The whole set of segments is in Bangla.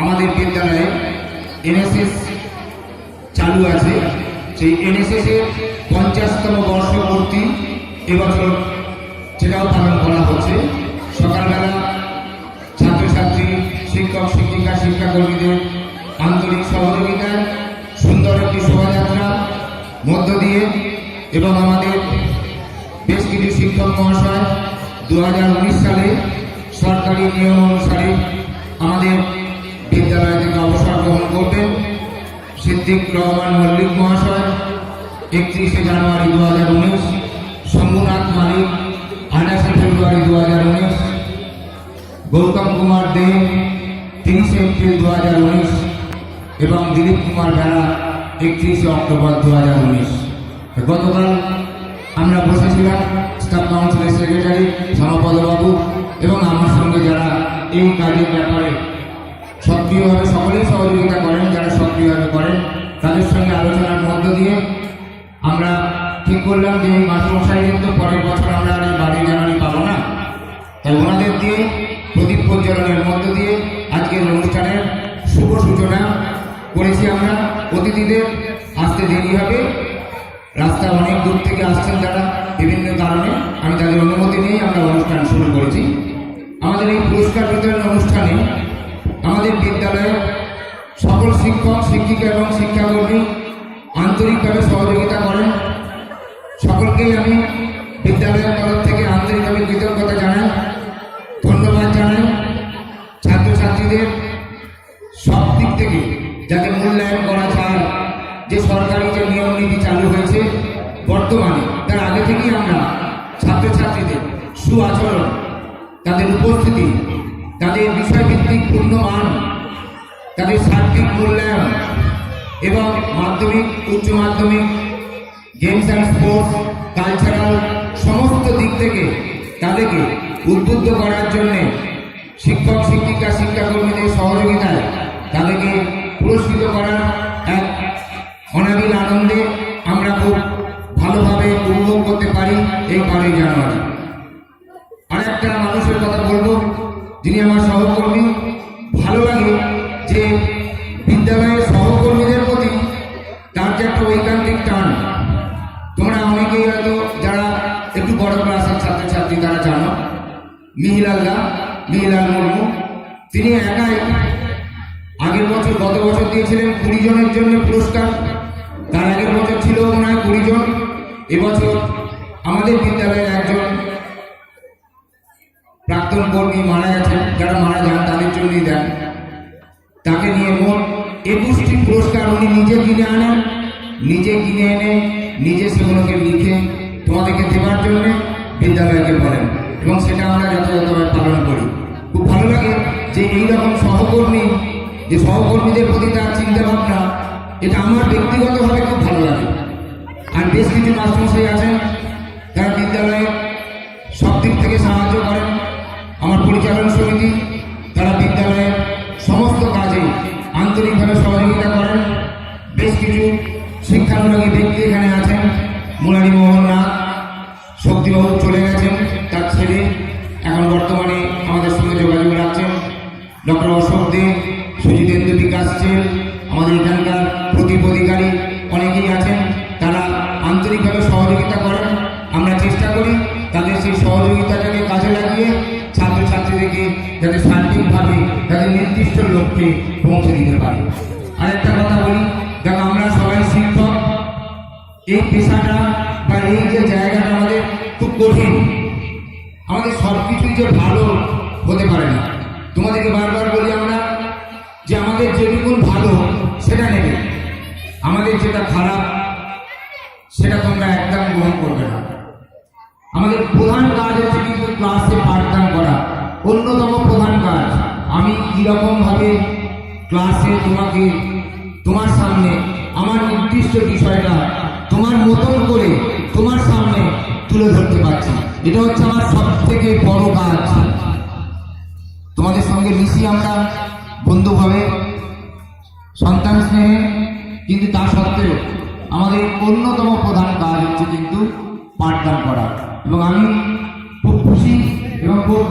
আমাদের বিদ্যালয়ে এনএসএস চালু আছে। সেই এনএসএস এর পঞ্চাশতম বর্ষপূর্তি এবছর সেটাও পালন করা হচ্ছে। সকালবেলা ছাত্রছাত্রী, শিক্ষক, শিক্ষিকা, শিক্ষাকর্মীদের আন্তরিক সহযোগিতায় সুন্দর একটি শোভাযাত্রা মধ্য দিয়ে এবং আমাদের বেশ কিছু শিক্ষক মহাশয় দু হাজার উনিশ সালে সরকারি নিয়ম অনুসারে সিদ্দিক রহমান মল্লিক মহাশয়, একত্রিশে জানুয়ারি দু হাজার উনিশ, শম্ভুনাথ মালিক আঠাশে ফেব্রুয়ারি দু হাজার উনিশ, গৌতম কুমার দে, তিরিশে এপ্রিল দু হাজার উনিশ এবং দিলীপ কুমার বেড়া একত্রিশে অক্টোবর দু হাজার উনিশ। গতকাল আমরা বসেছিলাম স্টাফ কাউন্সিলের সেক্রেটারি শ্যামাপদবাবু এবং আমার সঙ্গে যারা এই কাজের ব্যাপারে সক্রিয়ভাবে সকলেই সহযোগিতা করেন, যারা সক্রিয়ভাবে করেন তাদের সঙ্গে আলোচনার মধ্য দিয়ে আমরা ঠিক করলাম যে এই মাস্টারমশাইদের তো পরের বছর আমরা আর এই বাড়ি জানানি পাবো না। তাই ওনাদের দিয়ে, প্রদীপ প্রজ্বলনের মধ্য দিয়ে আজকের অনুষ্ঠানের শুভ সূচনা করেছি আমরা। অতিথিদের আসতে দেরি হবে। রাস্তা অনেক দূর থেকে আসছেন যারা বিভিন্ন কারণে। আমি তাদের অনুমতি নিয়েই আমরা অনুষ্ঠান শুরু করেছি। আমাদের এই পুরস্কার বিতরণ অনুষ্ঠানে আমাদের বিদ্যালয়ের সকল শিক্ষক, শিক্ষিকা এবং শিক্ষাকর্মী আন্তরিকভাবে সহযোগিতা করেন। সকলকেই আমি বিদ্যালয়ের তরফ থেকে আন্তরিকভাবে কৃতজ্ঞতা জানাই, ধন্যবাদ জানাই। ছাত্রছাত্রীদের সব দিক থেকে যাতে মূল্যায়ন করা যায়, যে সরকারি যে নিয়ম নীতি চালু হয়েছে, বর্তমানে তার আগে থেকেই আমরা ছাত্রছাত্রীদের সুআচরণ, তাদের উপস্থিতি, তাদের বিষয়ভিত্তিক পূর্ণ মান তাদের সার্বিক মূল্যায়ন এবং মাধ্যমিক, উচ্চ মাধ্যমিক গেমস অ্যান্ড স্পোর্টস কালচারাল সমস্ত দিক থেকে তাদেরকে উদ্বুদ্ধ করার জন্যে শিক্ষক, শিক্ষিকা, শিক্ষাকর্মীদের সহযোগিতায় তাদেরকে পুরস্কৃত করার মিহিলাল মুর্মু তিনি একাই আগের বছর গত বছর দিয়েছিলেন কুড়ি জনের জন্য পুরস্কার। তার আগের বছর ছিল মনে হয় কুড়ি জন। এবছর আমাদের বিদ্যালয়ের একজন প্রাক্তন কর্মী মারা গেছেন। যারা মারা যান, তাদের জন্যই দেন। তাকে নিয়ে মোট একুশটি পুরস্কার উনি নিজে কিনে আনেন, নিজে কিনে এনে নিজে সেগুলোকে লিখে তোমাদেরকে দেওয়ার জন্যে বিদ্যালয়কে বলেন। এবং সেটা আমরা যথাযথভাবে পালন করি। খুব ভালো লাগে যে এই রকম সহকর্মী, যে সহকর্মীদের প্রতি তার চিন্তা ভাবনা এটা আমার ব্যক্তিগতভাবে খুব ভালো লাগে। আর বেশ কিছু মাস্টারমশাই আছেন, যারা বিদ্যালয়ে সব দিক থেকে সাহায্য করেন। আমার পরিচালন সমিতি, তারা বিদ্যালয়ের সমস্ত কাজে আন্তরিকভাবে সহযোগিতা করেন। বেশ কিছু শিক্ষানুরাগী ব্যক্তি এখানে আছেন। মুরারি মোহন নাথ, শক্তিবাবু চলে গেছেন। নির্দিষ্ট লক্ষ্যে পৌঁছে দিতে পারে। আরেকটা কথা বলি দেখো আমরা সবাই শিক্ষক এই পেশাটা বা এই যে জায়গাটা আমাদের খুব কঠিন। আমাদের সব কিছুই যে ভালো হতে পারে না। তোমাদেরকে বারবার বলি আমরা যে আমাদের যেটুকুন ভালো, সেটা নেবে। আমাদের যেটা খারাপ, সেটা তোমরা একদম গ্রহণ করবে না। আমাদের প্রধান কাজ হচ্ছে কিন্তু ক্লাসে পাঠদান করা। অন্যতম আমি কীরকম ভাবে ক্লাসে তোমাকে, তোমার সামনে আমার নির্দিষ্ট বিষয়টা তোমার মতন করে তোমার সামনে তুলে ধরতে পারছি। এটা হচ্ছে আমার সব থেকে বড় কাজ। তোমাদের সঙ্গে মিশি আমরা বন্ধুভাবে, সন্তান স্নেহে, কিন্তু তা সত্ত্বেও আমাদের অন্যতম প্রধান কাজ হচ্ছে কিন্তু পাঠদান করা। এবং আমি খুব খুশি এবং খুব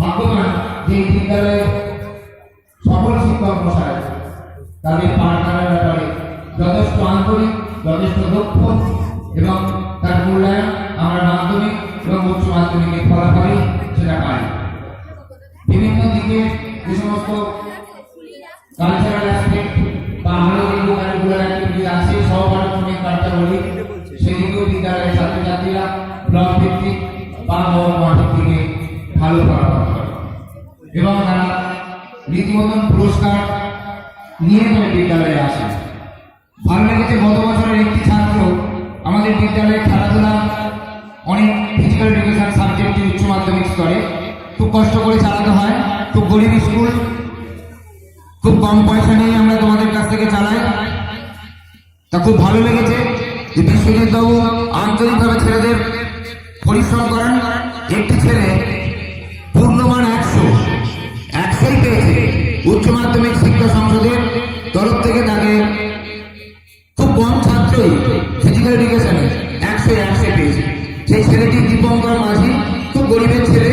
ভাগ্যবান যে এই বিদ্যালয়ে এবং তার মূল্যায়ন আমরা মাধ্যমিক এবং উচ্চ মাধ্যমিকের সেটা পাই। বিভিন্ন দিকে যে সমস্ত কালচারাল অ্যাসপেক্ট বা আরও কারিকুলার অ্যাক্টিভিটি আছে সেদিকেও বিদ্যালয়ের ছাত্রছাত্রীরা ব্লক ভিত্তিক বা মহকুমা থেকে ভালো ফলাফল এবং তারা রীতিমতন পুরস্কার নিয়ে বিদ্যালয়ে আসে। ভালো লেগেছে গত বছরের একটি ছাত্র আমাদের বিদ্যালয়ে খেলাধুলা অনেক ফিজিক্যাল এডুকেশন সাবজেক্টে উচ্চ মাধ্যমিক স্তরে খুব কষ্ট করে চালাতে হয়, খুব গরিব স্কুল, খুব কম পয়সা নিয়ে আমরা তোমাদের কাছ থেকে চালাই। তা খুব ভালো লেগেছে যে বিশ্বজিৎ বাবু আন্তরিকভাবে ছেলেদের পরিশ্রম করেন। একটি ছেলে পূর্ণমান একশো, একশোই পেয়েছে উচ্চ মাধ্যমিক শিক্ষা সংসদের তরফ থেকে তাকে কম ছাত্রই ফিজিক্যাল এডুকেশনে একশো একশো পেয়েছে সেই ছেলেটি দীপঙ্কর মাঝি, খুব গরিবের ছেলে।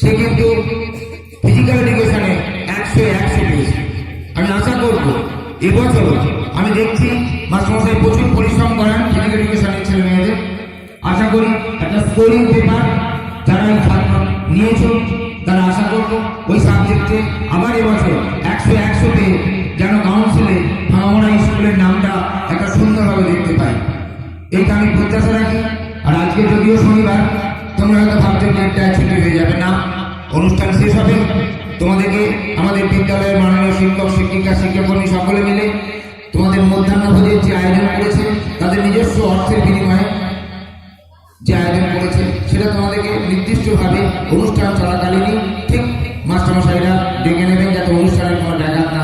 সে কিন্তু ফিজিক্যাল এডুকেশনে একশো একশো পেয়েছে আমি আশা করব এবছর আমি দেখছি মাস্টারমশাই প্রচুর পরিশ্রম করেন ফিজিক্যাল এডুকেশনের ছেলে মেয়েদের। আশা করি একটা স্কোরিং পেপার যারা ছাত্র নিয়েছ, তারা আশা করব ওই সাবজেক্টে আবার এবছর একশো একশো পেয়ে ভাঙামোড়া নামটা একটা সুন্দরভাবে দেখতে পাই। এইটা আমি প্রত্যাশা রাখি, আর আজকে যদিও শনিবার, তোমরা হয়তো ভাবছ ডেটটা ছুটি হয়ে যাবে। না, অনুষ্ঠান শেষ হবে। তোমাদেরকে আমাদের বিদ্যালয়ের মাননীয় শিক্ষক, শিক্ষিকা, শিক্ষাকর্মী সকলে মিলে তোমাদের মধ্যাহ্ন ভোজের যে আয়োজন করেছে, তাদের নিজস্ব অর্থের বিনিময়ে যে আয়োজন করেছে, সেটা তোমাদেরকে নির্দিষ্টভাবে অনুষ্ঠান চলাকালীনই ঠিক মাস্টারমশাইরা ডেকে নেবেন, যাতে অনুষ্ঠানের কোনো ব্যাঘাত না